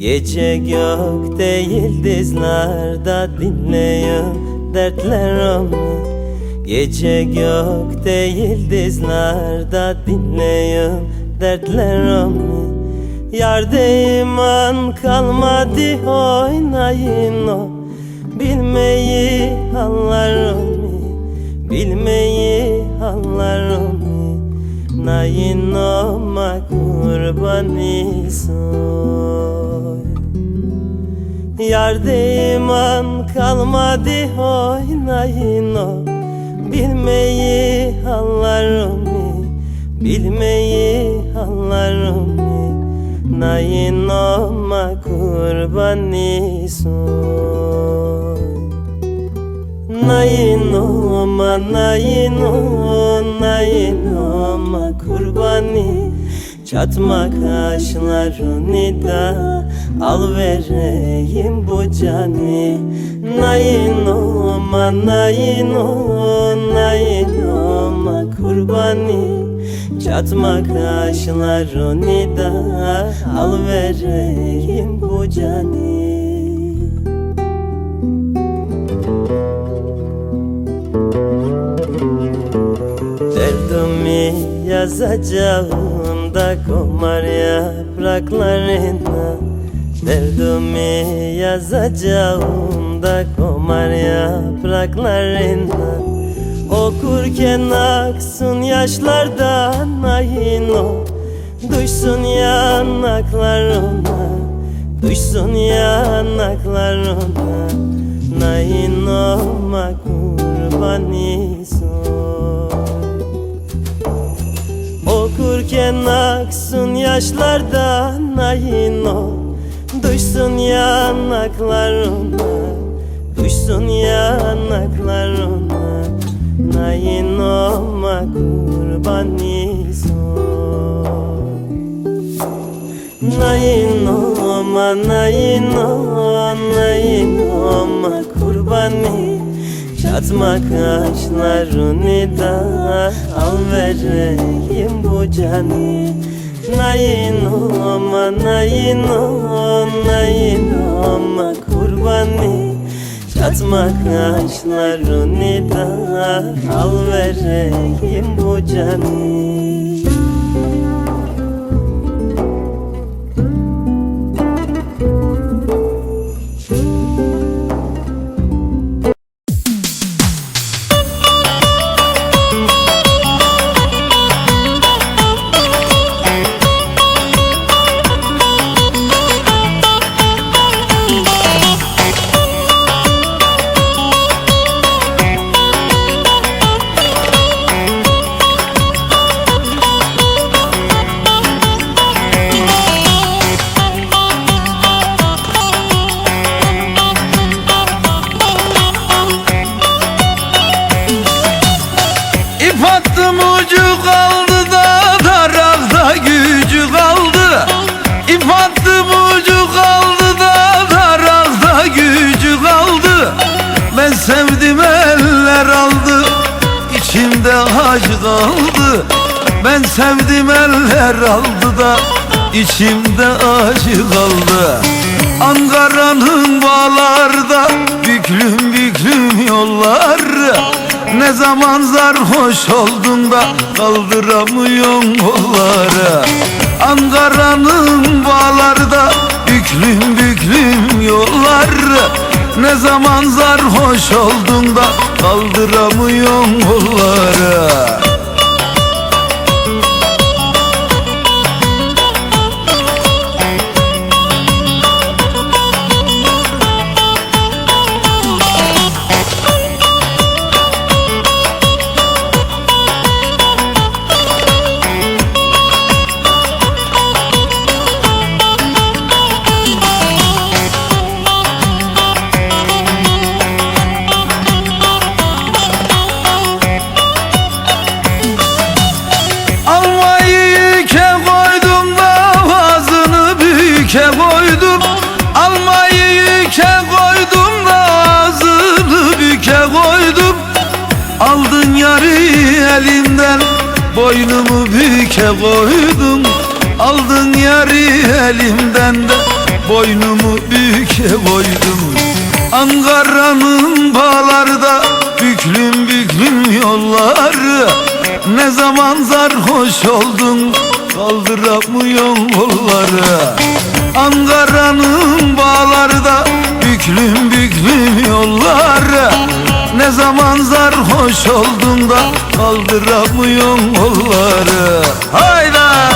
Gece gökte yıldızlarda dinleyin dertler onu Gece gökte yıldızlarda dinleyin dertler onu Yerde iman kalmadı oynayın o. Bilmeyi onu Bilmeyi hallar onu Nayin olma kurbanı iman kalmadı oynayın o. Bilmeyi hallar onu Bilmeyi hallar onu. Nayin olma kurbanı soy Nayin olma, nayin olma, nayin olma kurbani Çatma kaşlarını da al vereyim bu cani Nayin olma, nayin olma, nayin olma kurbani Çatma kaşlarını da al vereyim bu cani Derdimi yazacağım da komar yapraklarına Derdimi yazacağım da komar yapraklarına. Okurken aksın yaşlardan ayın o Duysun yanaklarına Duysun yanaklarına. Nayin olma Okurken aksın yaşlardan ayın o Duysun yanaklarına Duysun yanaklarına Nayin olma kurbanı son Nayin olma, nayin olma, Çatma kaşlarını da al vereyim bu canı. Nayin olma, nayin olma, nayin olma kurbanı. Çatma kaşlarını da al vereyim bu canı içimde acı kaldı Ben sevdim eller aldı da içimde acı kaldı Ankara'nın bağlarda büklüm büklüm yollar Ne zaman sarhoş oldun da kaldıramıyorsun kolları. Ankara'nın bağlarda büklüm büklüm yollar Ne zaman sarhoş oldun da kaldıramıyorsun kolları boynumu büyüke koydum Aldın yarı elimden de. Boynumu büke koydum Ankara'nın bağlarda Büklüm büklüm yolları. Ne zaman sarhoş oldun Kaldıramıyorsun kolları Ankara'nın bağlarda Büklüm büklüm yolları Ne zaman sarhoş oldun da Kaldıramıyorsun kolları. Hayda